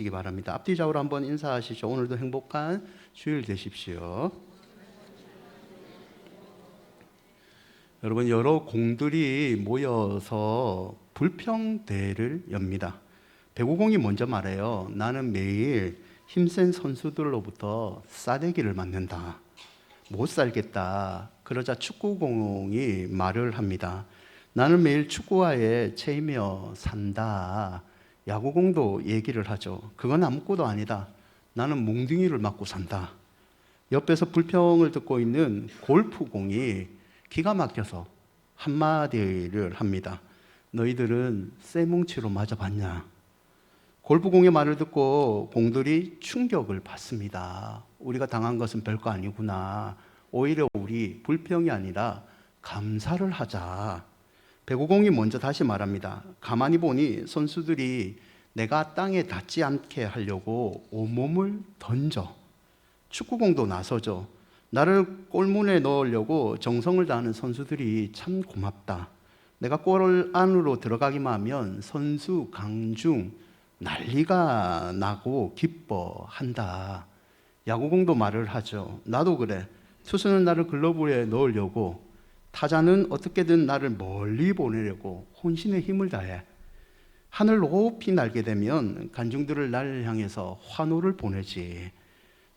시기 바랍니다. 앞뒤 좌우로 한번 인사하시죠. 오늘도 행복한 주일 되십시오. 여러분 여러 공들이 모여서 불평대회를 엽니다. 배구공이 먼저 말해요. 나는 매일 힘센 선수들로부터 싸대기를 맞는다. 못 살겠다. 그러자 축구공이 말을 합니다. 나는 매일 축구화에 채이며 산다. 야구공도 얘기를 하죠. 그건 아무것도 아니다. 나는 뭉둥이를 맞고 산다. 옆에서 불평을 듣고 있는 골프공이 기가 막혀서 한마디를 합니다. 너희들은 쇠뭉치로 맞아봤냐? 골프공의 말을 듣고 공들이 충격을 받습니다. 우리가 당한 것은 별거 아니구나. 오히려 우리 불평이 아니라 감사를 하자. 배구공이 먼저 다시 말합니다. 가만히 보니 선수들이 내가 땅에 닿지 않게 하려고 온몸을 던져. 축구공도 나서죠. 나를 골문에 넣으려고 정성을 다하는 선수들이 참 고맙다. 내가 골 안으로 들어가기만 하면 선수 강중 난리가 나고 기뻐한다. 야구공도 말을 하죠. 나도 그래. 투수는 나를 글러브에 넣으려고 타자는 어떻게든 나를 멀리 보내려고 혼신의 힘을 다해 하늘 높이 날게 되면 간중들을 나를 향해서 환호를 보내지.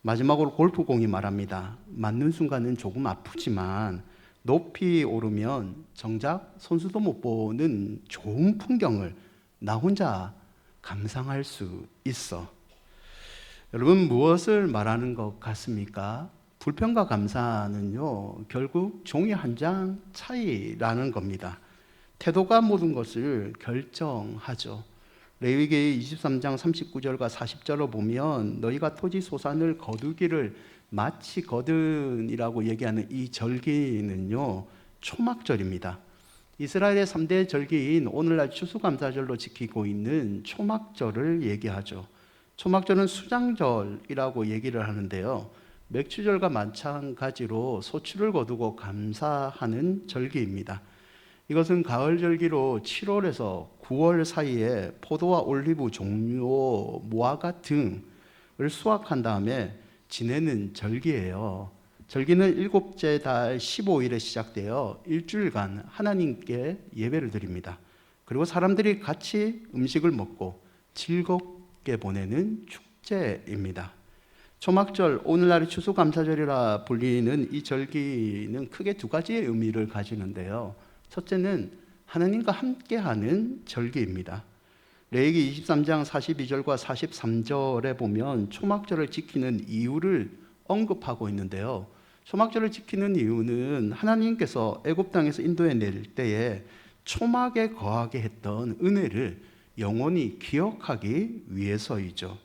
마지막으로 골프공이 말합니다. 맞는 순간은 조금 아프지만 높이 오르면 정작 선수도 못 보는 좋은 풍경을 나 혼자 감상할 수 있어. 여러분 무엇을 말하는 것 같습니까? 불평과 감사는요 결국 종이 한 장 차이라는 겁니다. 태도가 모든 것을 결정하죠. 레위기 23장 39절과 40절로 보면 너희가 토지 소산을 거두기를 마치 거든이라고 얘기하는 이 절기는요 초막절입니다. 이스라엘의 3대 절기인 오늘날 추수감사절로 지키고 있는 초막절을 얘기하죠. 초막절은 수장절이라고 얘기를 하는데요. 맥추절과 마찬가지로 소출을 거두고 감사하는 절기입니다. 이것은 가을 절기로 7월에서 9월 사이에 포도와 올리브 종료, 무화과 등을 수확한 다음에 지내는 절기예요. 절기는 일곱째 달 15일에 시작되어 일주일간 하나님께 예배를 드립니다. 그리고 사람들이 같이 음식을 먹고 즐겁게 보내는 축제입니다. 초막절, 오늘날의 추수감사절이라 불리는 이 절기는 크게 두 가지의 의미를 가지는데요. 첫째는 하나님과 함께하는 절기입니다. 레이기 23장 42절과 43절에 보면 초막절을 지키는 이유를 언급하고 있는데요. 초막절을 지키는 이유는 하나님께서 애굽 땅에서 인도해 낼 때에 초막에 거하게 했던 은혜를 영원히 기억하기 위해서이죠.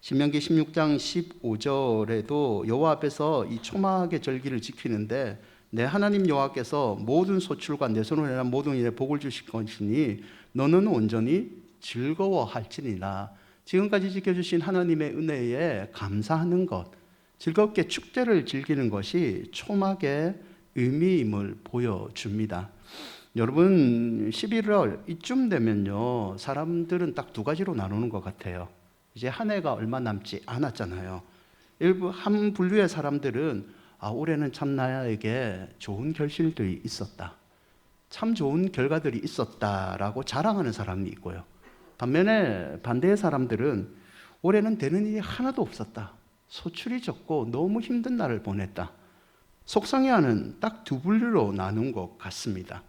신명기 16장 15절에도 여호와 앞에서 이 초막의 절기를 지키는데 내 하나님 여호와께서 모든 소출과 내 손으로 한 모든 일에 복을 주실 것이니 너는 온전히 즐거워할지니라. 지금까지 지켜주신 하나님의 은혜에 감사하는 것, 즐겁게 축제를 즐기는 것이 초막의 의미임을 보여줍니다. 여러분 11월 이쯤 되면요 사람들은 딱 두 가지로 나누는 것 같아요. 이제 한 해가 얼마 남지 않았잖아요. 일부 한 분류의 사람들은 아 올해는 참 나에게 좋은 결실들이 있었다. 참 좋은 결과들이 있었다라고 자랑하는 사람이 있고요. 반면에 반대의 사람들은 올해는 되는 일이 하나도 없었다. 소출이 적고 너무 힘든 날을 보냈다. 속상해하는 딱 두 분류로 나눈 것 같습니다.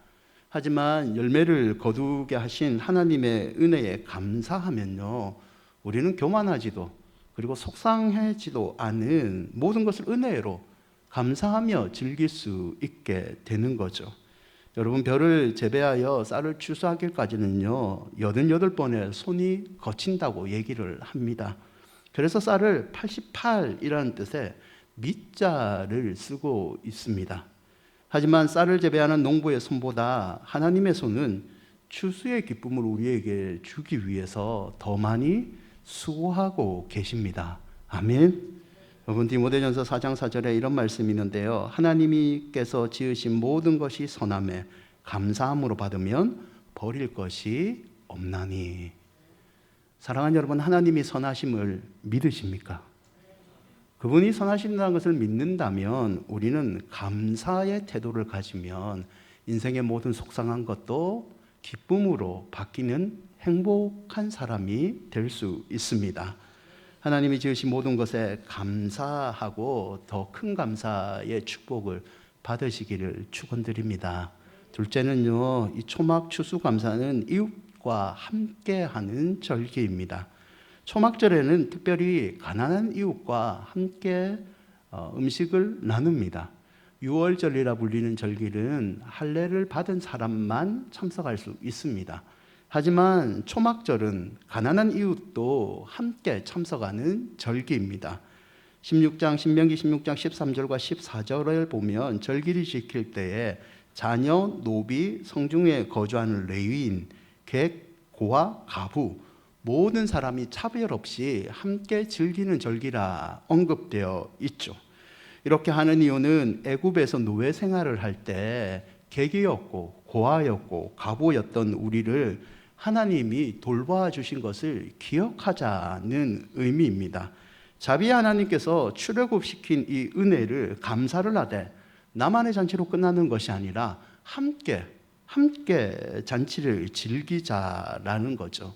하지만 열매를 거두게 하신 하나님의 은혜에 감사하면요. 우리는 교만하지도 그리고 속상해지도 않은 모든 것을 은혜로 감사하며 즐길 수 있게 되는 거죠. 여러분 별을 재배하여 쌀을 추수하기까지는요 88번의 손이 거친다고 얘기를 합니다. 그래서 쌀을 88이라는 뜻의 밑자를 쓰고 있습니다. 하지만 쌀을 재배하는 농부의 손보다 하나님의 손은 추수의 기쁨을 우리에게 주기 위해서 더 많이 수고하고 계십니다. 아멘. 여러분 디모데전서 4장 4절에 이런 말씀이 있는데요. 하나님께서 지으신 모든 것이 선함에 감사함으로 받으면 버릴 것이 없나니. 사랑하는 여러분, 하나님이 선하심을 믿으십니까? 그분이 선하신다는 것을 믿는다면 우리는 감사의 태도를 가지면 인생의 모든 속상한 것도 기쁨으로 바뀌는 행복한 사람이 될 수 있습니다. 하나님이 지으신 모든 것에 감사하고 더 큰 감사의 축복을 받으시기를 축원드립니다. 둘째는요, 이 초막 추수 감사는 이웃과 함께하는 절기입니다. 초막절에는 특별히 가난한 이웃과 함께 어, 음식을 나눕니다. 유월절이라 불리는 절기는 할례를 받은 사람만 참석할 수 있습니다. 하지만 초막절은 가난한 이웃도 함께 참석하는 절기입니다. 16장 신명기 16장 13절과 14절을 보면 절기를 지킬 때에 자녀, 노비, 성중에 거주하는 레위인, 객, 고아, 가부 모든 사람이 차별 없이 함께 즐기는 절기라 언급되어 있죠. 이렇게 하는 이유는 애굽에서 노예 생활을 할 때 객이었고 고아였고 가부였던 우리를 하나님이 돌봐 주신 것을 기억하자는 의미입니다. 자비 하나님께서 출애굽시킨 이 은혜를 감사를 하되 나만의 잔치로 끝나는 것이 아니라 함께 함께 잔치를 즐기자라는 거죠.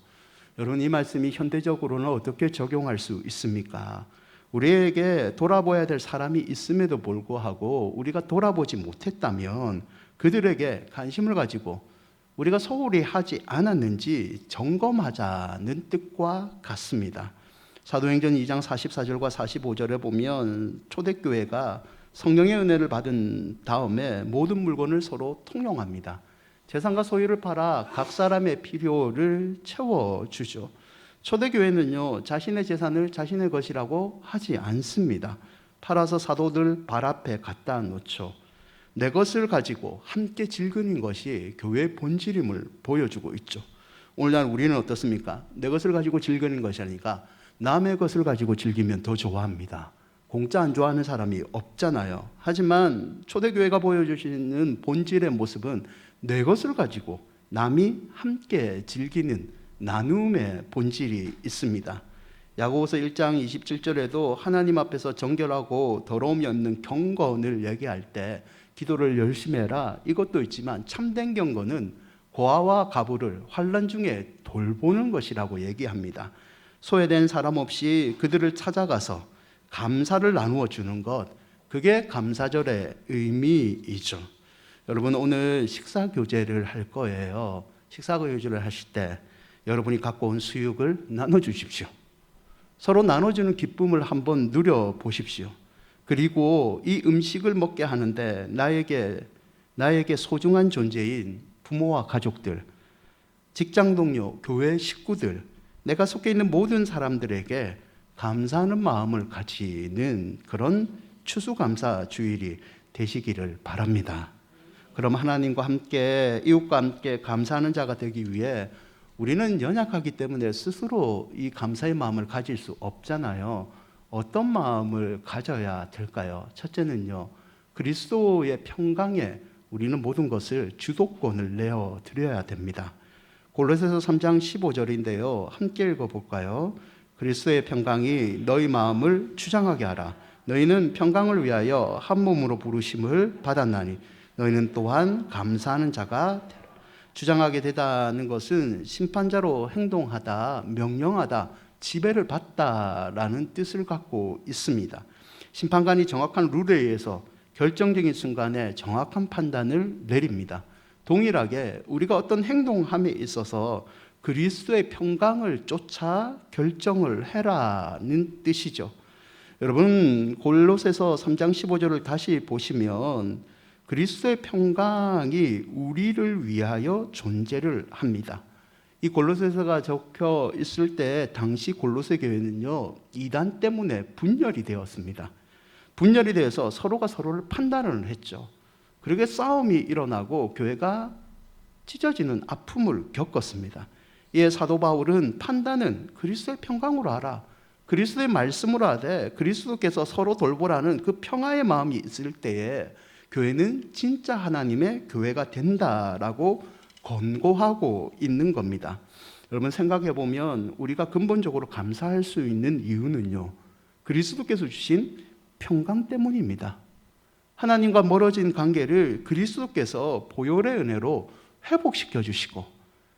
여러분 이 말씀이 현대적으로는 어떻게 적용할 수 있습니까? 우리에게 돌아보아야 될 사람이 있음에도 불구하고 우리가 돌아보지 못했다면 그들에게 관심을 가지고 우리가 소홀히 하지 않았는지 점검하자는 뜻과 같습니다. 사도행전 2장 44절과 45절에 보면 초대교회가 성령의 은혜를 받은 다음에 모든 물건을 서로 통용합니다. 재산과 소유를 팔아 각 사람의 필요를 채워주죠. 초대교회는요, 자신의 재산을 자신의 것이라고 하지 않습니다. 팔아서 사도들 발 앞에 갖다 놓죠. 내 것을 가지고 함께 즐기는 것이 교회의 본질임을 보여주고 있죠. 오늘날 우리는 어떻습니까? 내 것을 가지고 즐기는 것이 아니라 남의 것을 가지고 즐기면 더 좋아합니다. 공짜 안 좋아하는 사람이 없잖아요. 하지만 초대교회가 보여주시는 본질의 모습은 내 것을 가지고 남이 함께 즐기는 나눔의 본질이 있습니다. 야고보서 1장 27절에도 하나님 앞에서 정결하고 더러움이 없는 경건을 얘기할 때 기도를 열심히 해라 이것도 있지만 참된 경건은 고아와 가부를 환란 중에 돌보는 것이라고 얘기합니다. 소외된 사람 없이 그들을 찾아가서 감사를 나누어 주는 것 그게 감사절의 의미이죠. 여러분 오늘 식사 교제를 할 거예요. 식사 교제를 하실 때 여러분이 갖고 온 수육을 나눠 주십시오. 서로 나눠주는 기쁨을 한번 누려 보십시오. 그리고 이 음식을 먹게 하는데 나에게 나에게 소중한 존재인 부모와 가족들, 직장 동료, 교회 식구들, 내가 속해 있는 모든 사람들에게 감사하는 마음을 가지는 그런 추수감사 주일이 되시기를 바랍니다. 그럼 하나님과 함께 이웃과 함께 감사하는 자가 되기 위해 우리는 연약하기 때문에 스스로 이 감사의 마음을 가질 수 없잖아요. 어떤 마음을 가져야 될까요? 첫째는요. 그리스도의 평강에 우리는 모든 것을 주도권을 내어 드려야 됩니다. 골로새서 3장 15절인데요. 함께 읽어 볼까요? 그리스도의 평강이 너희 마음을 주장하게 하라. 너희는 평강을 위하여 한 몸으로 부르심을 받았나니 너희는 또한 감사하는 자가. 주장하게 되다는 것은 심판자로 행동하다, 명령하다, 지배를 받다라는 뜻을 갖고 있습니다. 심판관이 정확한 룰에 의해서 결정적인 순간에 정확한 판단을 내립니다. 동일하게 우리가 어떤 행동함에 있어서 그리스도의 평강을 쫓아 결정을 해라는 뜻이죠. 여러분 골로새서 3장 15절을 다시 보시면 그리스도의 평강이 우리를 위하여 존재를 합니다. 이 골로새서가 적혀 있을 때 당시 골로새 교회는요 이단 때문에 분열이 되었습니다. 분열이 되어서 서로가 서로를 판단을 했죠. 그러게 싸움이 일어나고 교회가 찢어지는 아픔을 겪었습니다. 이에 사도 바울은 판단은 그리스도의 평강으로 하라. 그리스도의 말씀으로 하되 그리스도께서 서로 돌보라는 그 평화의 마음이 있을 때에 교회는 진짜 하나님의 교회가 된다라고 권고하고 있는 겁니다. 여러분 생각해 보면 우리가 근본적으로 감사할 수 있는 이유는요. 그리스도께서 주신 평강 때문입니다. 하나님과 멀어진 관계를 그리스도께서 보혈의 은혜로 회복시켜 주시고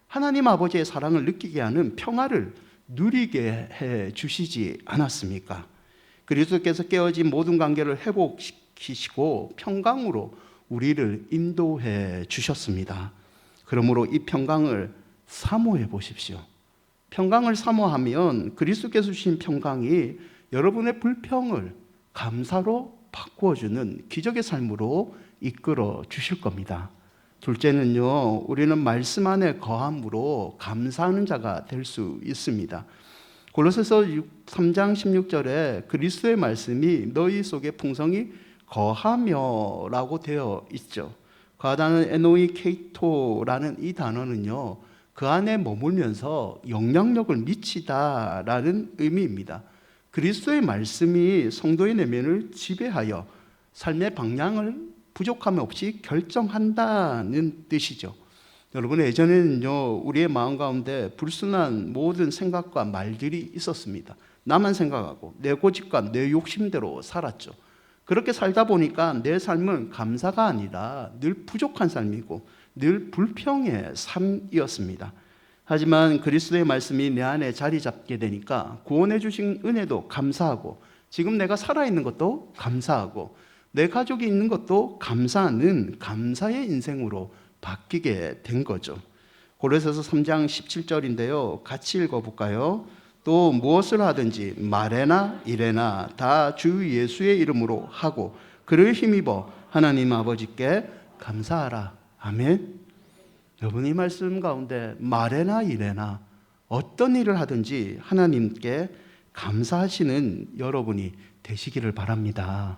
하나님 아버지의 사랑을 느끼게 하는 평화를 누리게 해 주시지 않았습니까? 그리스도께서 깨어진 모든 관계를 회복시키시고 평강으로 우리를 인도해 주셨습니다. 그러므로 이 평강을 사모해 보십시오. 평강을 사모하면 그리스도께서 주신 평강이 여러분의 불평을 감사로 바꾸어 주는 기적의 삶으로 이끌어 주실 겁니다. 둘째는요, 우리는 말씀 안에 거함으로 감사하는 자가 될 수 있습니다. 골로새서 3장 16절에 그리스도의 말씀이 너희 속에 풍성히 거하며라고 되어 있죠. 거하다는 에노이 케이토라는 이 단어는요, 그 안에 머물면서 영향력을 미치다라는 의미입니다. 그리스도의 말씀이 성도의 내면을 지배하여 삶의 방향을 부족함 없이 결정한다는 뜻이죠. 여러분 예전에는요 우리의 마음 가운데 불순한 모든 생각과 말들이 있었습니다. 나만 생각하고 내 고집과 내 욕심대로 살았죠. 그렇게 살다 보니까 내 삶은 감사가 아니라 늘 부족한 삶이고 늘 불평의 삶이었습니다. 하지만 그리스도의 말씀이 내 안에 자리 잡게 되니까 구원해 주신 은혜도 감사하고 지금 내가 살아 있는 것도 감사하고 내 가족이 있는 것도 감사하는 감사의 인생으로 바뀌게 된 거죠. 고레서서 3장 17절인데요. 같이 읽어 볼까요? 또 무엇을 하든지 말에나 일에나 다 주 예수의 이름으로 하고 그를 힘입어 하나님 아버지께 감사하라. 아멘. 여러분 이 말씀 가운데 말에나 일에나 어떤 일을 하든지 하나님께 감사하시는 여러분이 되시기를 바랍니다.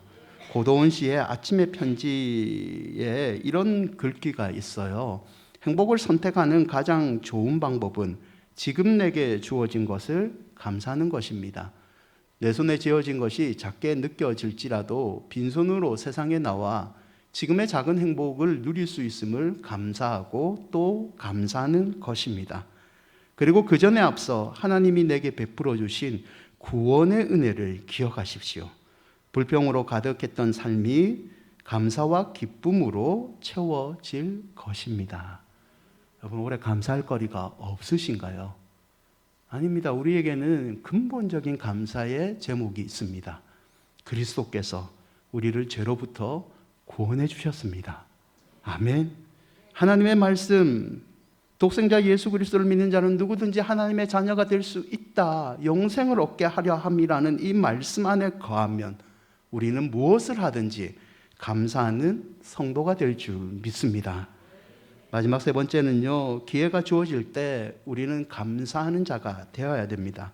고도원 씨의 아침의 편지에 이런 글귀가 있어요. 행복을 선택하는 가장 좋은 방법은 지금 내게 주어진 것을 감사하는 것입니다. 내 손에 쥐어진 것이 작게 느껴질지라도 빈손으로 세상에 나와 지금의 작은 행복을 누릴 수 있음을 감사하고 또 감사하는 것입니다. 그리고 그 전에 앞서 하나님이 내게 베풀어 주신 구원의 은혜를 기억하십시오. 불평으로 가득했던 삶이 감사와 기쁨으로 채워질 것입니다. 여러분, 올해 감사할 거리가 없으신가요? 아닙니다. 우리에게는 근본적인 감사의 제목이 있습니다. 그리스도께서 우리를 죄로부터 구원해 주셨습니다. 아멘. 하나님의 말씀, 독생자 예수 그리스도를 믿는 자는 누구든지 하나님의 자녀가 될 수 있다. 영생을 얻게 하려 함이라는 이 말씀 안에 거하면 우리는 무엇을 하든지 감사하는 성도가 될 줄 믿습니다. 마지막 세 번째는요, 기회가 주어질 때 우리는 감사하는 자가 되어야 됩니다.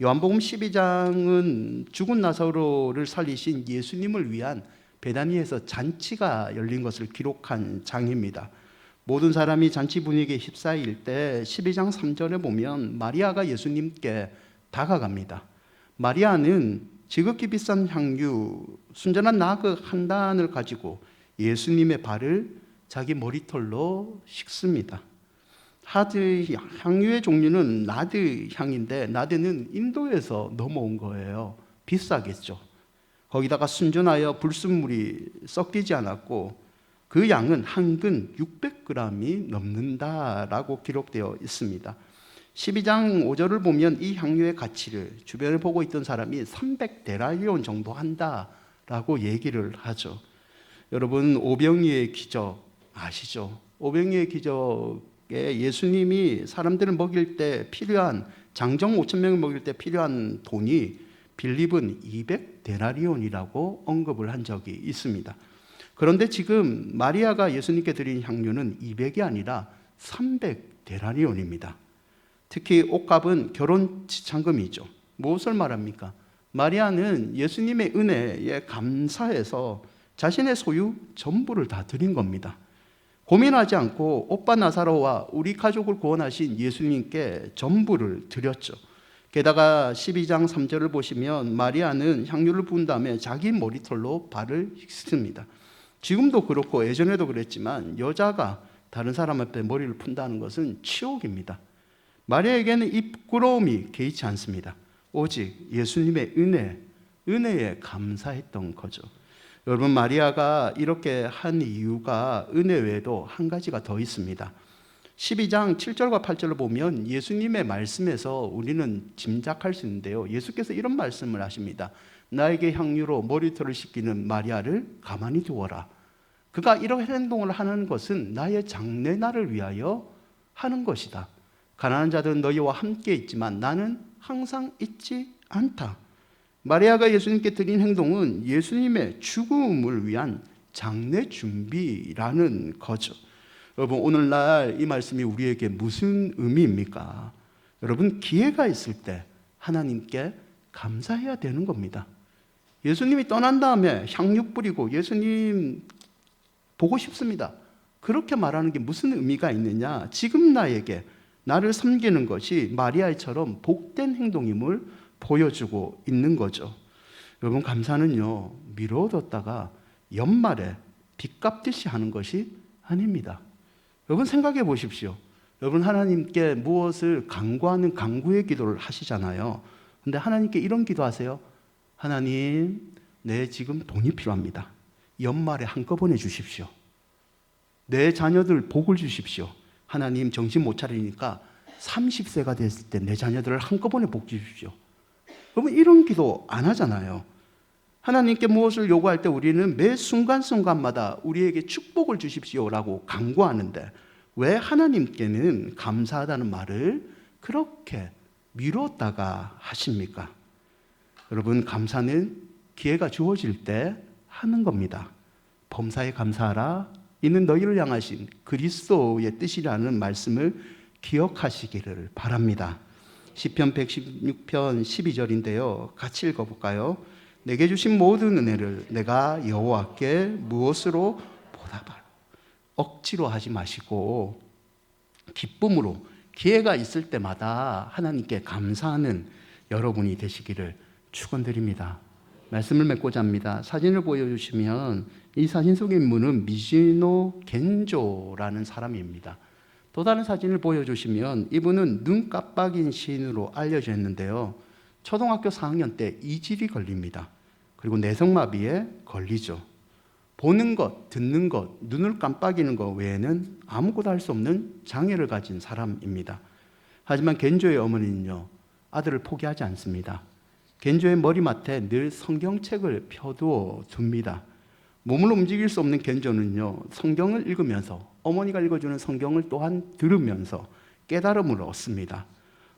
요한복음 12장은 죽은 나사로를 살리신 예수님을 위한 베다니에서 잔치가 열린 것을 기록한 장입니다. 모든 사람이 잔치 분위기에 휩싸일 때 12장 3절에 보면 마리아가 예수님께 다가갑니다. 마리아는 지극히 비싼 향유, 순전한 나그 한 단을 가지고 예수님의 발을 자기 머리털로 씻습니다. 하드 향유의 종류는 나드 향인데 나드는 인도에서 넘어온 거예요. 비싸겠죠. 거기다가 순전하여 불순물이 섞이지 않았고 그 양은 한근 600g이 넘는다라고 기록되어 있습니다. 12장 5절을 보면 이 향유의 가치를 주변을 보고 있던 사람이 300데라리온 정도 한다라고 얘기를 하죠. 여러분 오병이의 기적 아시죠? 오병이의 기적에 예수님이 사람들을 먹일 때 필요한 장정 5천 명을 먹일 때 필요한 돈이 빌립은 200 데나리온이라고 언급을 한 적이 있습니다. 그런데 지금 마리아가 예수님께 드린 향유는 200이 아니라 300 데나리온입니다. 특히 옷값은 결혼 지참금이죠. 무엇을 말합니까? 마리아는 예수님의 은혜에 감사해서 자신의 소유 전부를 다 드린 겁니다. 고민하지 않고 오빠 나사로와 우리 가족을 구원하신 예수님께 전부를 드렸죠. 게다가 12장 3절을 보시면 마리아는 향유를 부은 다음에 자기 머리털로 발을 씻습니다. 지금도 그렇고 예전에도 그랬지만 여자가 다른 사람 앞에 머리를 푼다는 것은 치욕입니다. 마리아에게는 이 부끄러움이 개의치 않습니다. 오직 예수님의 은혜, 은혜에 감사했던 거죠. 여러분 마리아가 이렇게 한 이유가 은혜 외에도 한 가지가 더 있습니다. 12장 7절과 8절을 보면 예수님의 말씀에서 우리는 짐작할 수 있는데요. 예수께서 이런 말씀을 하십니다. 나에게 향유로 머리털을 씻기는 마리아를 가만히 두어라. 그가 이런 행동을 하는 것은 나의 장래날을 위하여 하는 것이다. 가난한 자들은 너희와 함께 있지만 나는 항상 있지 않다. 마리아가 예수님께 드린 행동은 예수님의 죽음을 위한 장래 준비라는 거죠. 여러분 오늘날 이 말씀이 우리에게 무슨 의미입니까? 여러분 기회가 있을 때 하나님께 감사해야 되는 겁니다. 예수님이 떠난 다음에 향유 뿌리고 예수님 보고 싶습니다. 그렇게 말하는 게 무슨 의미가 있느냐? 지금 나에게 나를 섬기는 것이 마리아처럼 복된 행동임을 보여주고 있는 거죠. 여러분 감사는요 미뤄뒀다가 연말에 빚 갚듯이 하는 것이 아닙니다. 여러분 생각해 보십시오. 여러분 하나님께 무엇을 강구하는 강구의 기도를 하시잖아요. 근데 하나님께 이런 기도하세요. 하나님, 내 지금 돈이 필요합니다. 연말에 한꺼번에 주십시오. 내 자녀들 복을 주십시오. 하나님 정신 못 차리니까 30세가 됐을 때 내 자녀들을 한꺼번에 복 주십시오. 여러분 이런 기도 안 하잖아요. 하나님께 무엇을 요구할 때 우리는 매 순간순간마다 우리에게 축복을 주십시오라고 강구하는데 왜 하나님께는 감사하다는 말을 그렇게 미뤘다가 하십니까? 여러분 감사는 기회가 주어질 때 하는 겁니다. 범사에 감사하라. 이는 너희를 향하신 그리스도의 뜻이라는 말씀을 기억하시기를 바랍니다. 시편 116편 12절인데요. 같이 읽어 볼까요? 내게 주신 모든 은혜를 내가 여호와께 무엇으로 보답할 억지로 하지 마시고 기쁨으로 기회가 있을 때마다 하나님께 감사하는 여러분이 되시기를 축원드립니다. 말씀을 맺고자 합니다. 사진을 보여주시면 이 사진 속의 인물은 미지노 겐조라는 사람입니다. 또 다른 사진을 보여주시면 이분은 눈 깜빡인 시인으로 알려져 있는데요. 초등학교 4학년 때 이질이 걸립니다. 그리고 내성마비에 걸리죠. 보는 것, 듣는 것, 눈을 깜빡이는 것 외에는 아무것도 할 수 없는 장애를 가진 사람입니다. 하지만 겐조의 어머니는요, 아들을 포기하지 않습니다. 겐조의 머리맡에 늘 성경책을 펴두어 둡니다. 몸을 움직일 수 없는 겐조는요, 성경을 읽으면서 어머니가 읽어주는 성경을 또한 들으면서 깨달음을 얻습니다.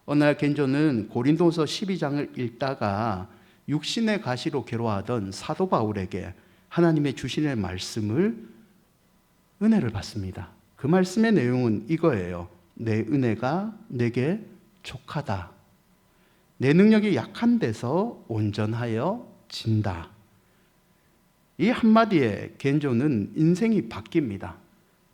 어느 날 겐조는 고린도서 12장을 읽다가 육신의 가시로 괴로워하던 사도 바울에게 하나님의 주신의 말씀을 은혜를 받습니다. 그 말씀의 내용은 이거예요. 내 은혜가 내게 족하다. 내 능력이 약한 데서 온전하여 진다. 이 한마디에 겐조는 인생이 바뀝니다.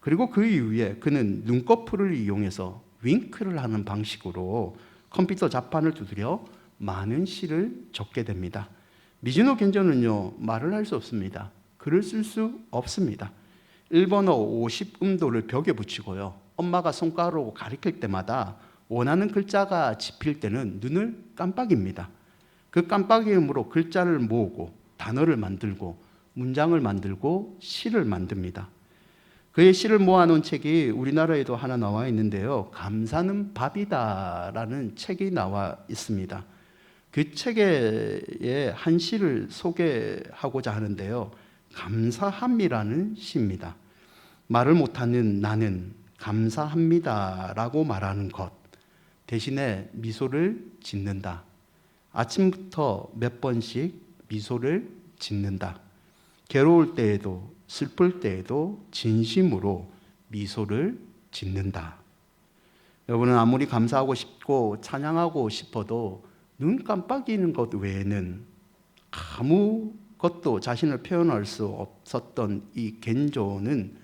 그리고 그 이후에 그는 눈꺼풀을 이용해서 윙크를 하는 방식으로 컴퓨터 자판을 두드려 많은 시를 적게 됩니다. 미즈노 겐조는요, 말을 할 수 없습니다. 글을 쓸 수 없습니다. 일본어 50음도를 벽에 붙이고요. 엄마가 손가락으로 가리킬 때마다 원하는 글자가 집힐 때는 눈을 깜빡입니다. 그 깜빡임으로 글자를 모으고 단어를 만들고 문장을 만들고 시를 만듭니다. 그의 시를 모아놓은 책이 우리나라에도 하나 나와 있는데요. 감사는 밥이다라는 책이 나와 있습니다. 그 책의 한 시를 소개하고자 하는데요. 감사함이라는 시입니다. 말을 못하는 나는 감사합니다라고 말하는 것 대신에 미소를 짓는다. 아침부터 몇 번씩 미소를 짓는다. 괴로울 때에도 슬플 때에도 진심으로 미소를 짓는다. 여러분은 아무리 감사하고 싶고 찬양하고 싶어도 눈 깜빡이는 것 외에는 아무것도 자신을 표현할 수 없었던 이 겐조는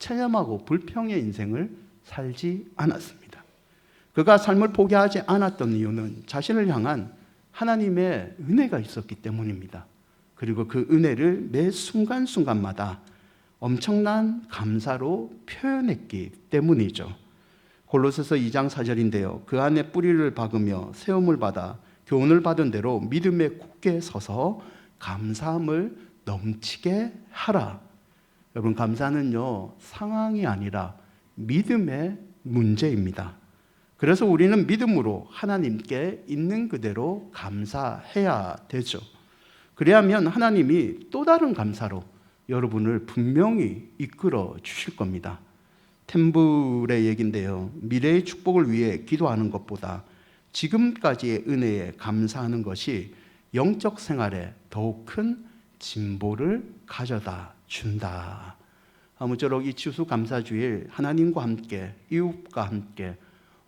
체념하고 불평의 인생을 살지 않았습니다. 그가 삶을 포기하지 않았던 이유는 자신을 향한 하나님의 은혜가 있었기 때문입니다. 그리고 그 은혜를 매 순간순간마다 엄청난 감사로 표현했기 때문이죠. 골로새서 2장 4절인데요. 그 안에 뿌리를 박으며 세움을 받아 교훈을 받은 대로 믿음에 굳게 서서 감사함을 넘치게 하라. 여러분 감사는요 상황이 아니라 믿음의 문제입니다. 그래서 우리는 믿음으로 하나님께 있는 그대로 감사해야 되죠. 그래야면 하나님이 또 다른 감사로 여러분을 분명히 이끌어 주실 겁니다. 템블의 얘긴데요. 미래의 축복을 위해 기도하는 것보다 지금까지의 은혜에 감사하는 것이 영적 생활에 더욱 큰 진보를 가져다 준다. 아무쪼록 이 추수 감사주일 하나님과 함께 이웃과 함께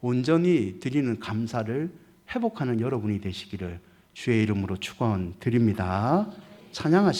온전히 드리는 감사를 회복하는 여러분이 되시기를 주의 이름으로 축원 드립니다. 찬양하시